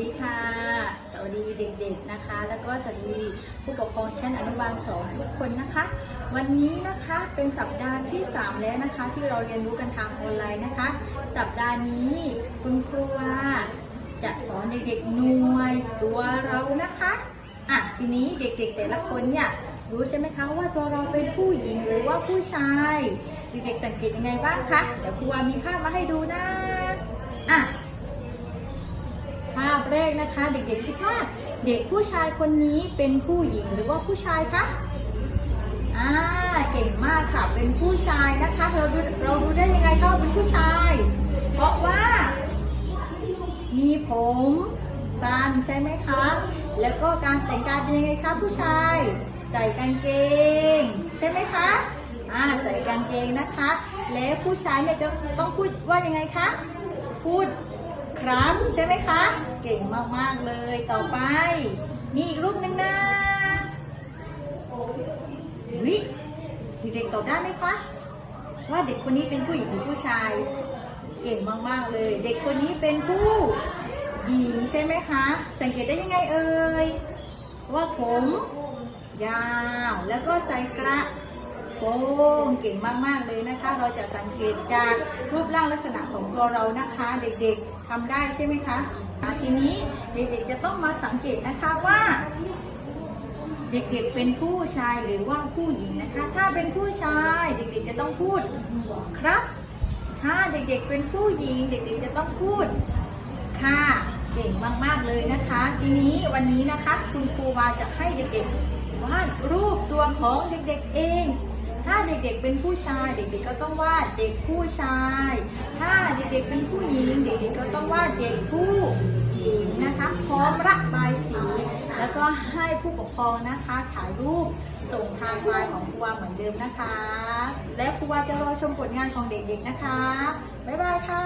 ดีค่ะ สวัสดีเด็กๆนะคะ แล้วก็สวัสดีผู้ปกครองชั้นอนุบาลสองทุกคนนะคะ วันนี้นะคะเป็นสัปดาห์ที่ 3 แล้วนะคะ ที่เราเรียนรู้กันทางออนไลน์นะคะ สัปดาห์นี้คุณครูว่าจะสอนเด็กๆหน่วยตัวเรานะคะอะทีนี้เด็กๆแต่ละคนเนี่ยรู้ใช่ไหมคะว่าตัวเราเป็นผู้หญิงหรือว่าผู้ชายเด็กๆสังเกตยังไงบ้างคะเดี๋ยวครูวามีภาพมาให้ดูนะอะ กนะคะ เด็กๆคิดว่าเด็กผู้ชายคนนี้เป็นผู้หญิงหรือว่าผู้ชายคะอ่าเก่งมากค่ะเป็นผู้ชายนะคะเราดูเราดูได้ยังไงคะว่าเป็นผู้ชาย เพราะว่า มีผมสั้นใช่ไหมคะ แล้วก็การแต่งกายเป็นยังไงคะผู้ชาย ใส่กางเกง ใช่ไหมคะอ่าใส่กางเกงนะคะ แล้วผู้ชายเนี่ยจะต้องพูดว่ายังไงคะ พูด ครับใช่ไหมคะ เก่งมากๆเลยต่อไป มีอีกรูปหนึ่งนะวิเด็กๆตอบได้ไหมคะว่าเด็กคนนี้เป็นผู้หญิงหรือผู้ชาย เก่งมากๆเลย เด็กคนนี้เป็นผู้หญิงใช่ไหมคะ สังเกตได้ยังไงเอ่ยว่าผม ยาวแล้วก็ใส่กระ โปรงเก่งมากๆเลยนะคะ เราจะสังเกตจากรูปร่างลักษณะของตัวเรานะคะ เด็กๆทำได้ใช่ไหมคะอะทีนี้เด็กๆจะต้องมาสังเกตนะคะว่า เด็กๆเป็นผู้ชายหรือว่าผู้หญิงนะคะ ถ้าเป็นผู้ชายเด็กๆจะต้องพูดครับ ถ้าเด็กๆเป็นผู้หญิง เด็กๆจะต้องพูดค่ะเก่งมากๆเลยนะคะ ทีนี้วันนี้นะคะ คุณครูวาจะให้เด็กๆวาดรูปตัวของเด็กๆเอง ถ้าเด็กๆเป็นผู้ชาย เด็กๆก็ต้องวาดเด็กผู้ชาย ถ้าเด็กๆเป็นผู้หญิง เด็กๆก็ต้องวาดเด็กผู้หญิงนะคะ พร้อมระบายสี แล้วก็ให้ผู้ปกครองนะคะถ่ายรูปส่งทางไลน์ของครูวาเหมือนเดิมนะคะ และครูวาจะรอชมผลงานของเด็กๆนะคะ บ๊ายบายค่ะ